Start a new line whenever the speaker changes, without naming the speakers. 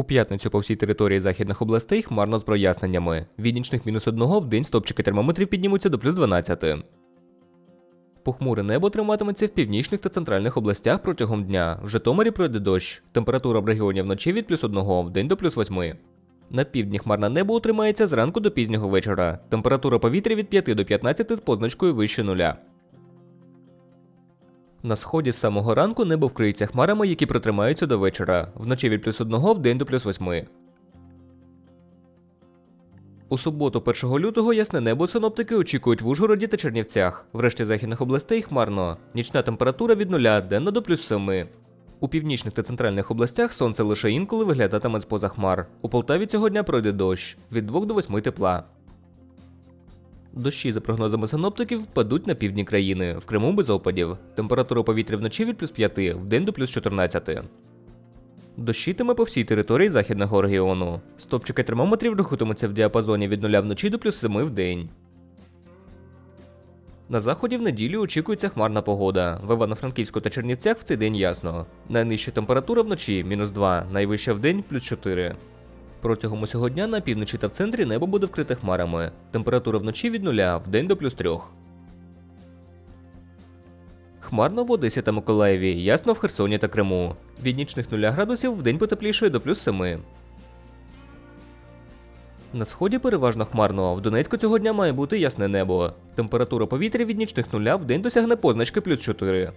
У п'ятницю по всій території західних областей хмарно з проясненнями. Від нічних мінус 1 в день стопчики термометрів піднімуться до плюс 12. Похмуре небо триматиметься в північних та центральних областях протягом дня. В Житомирі пройде дощ. Температура в регіоні вночі від плюс 1 в день до плюс 8. На півдні хмарне небо утримається зранку до пізнього вечора. Температура повітря від 5 до 15 з позначкою вище нуля. На сході з самого ранку небо вкриється хмарами, які протримаються до вечора. Вночі від плюс 1 в день до плюс 8. У суботу 1 лютого ясне небо синоптики очікують в Ужгороді та Чернівцях. В решті західних областей хмарно. Нічна температура від 0 денна до плюс 7. У північних та центральних областях сонце лише інколи виглядатиме з поза хмар. У Полтаві цього дня пройде дощ від 2 до 8 тепла. Дощі, за прогнозами синоптиків, впадуть на півдні країни, в Криму без опадів. Температура повітря вночі від плюс 5, в день до плюс 14. Дощитиме по всій території західного регіону. Стопчики термометрів рухатимуться в діапазоні від 0 вночі до плюс 7 в день. На заході в неділю очікується хмарна погода. В Івано-Франківську та Чернівцях в цей день ясно. Найнижча температура вночі мінус 2, найвища в день плюс 4. Протягом усього дня на півночі та в центрі небо буде вкрите хмарами. Температура вночі від 0, в день до плюс 3. Хмарно в Одесі та Миколаєві, ясно в Херсоні та Криму. Від нічних 0 градусів в день потеплішає до плюс 7. На сході переважно хмарно, в Донецьку цього дня має бути ясне небо. Температура повітря від нічних 0 в день досягне позначки плюс 4.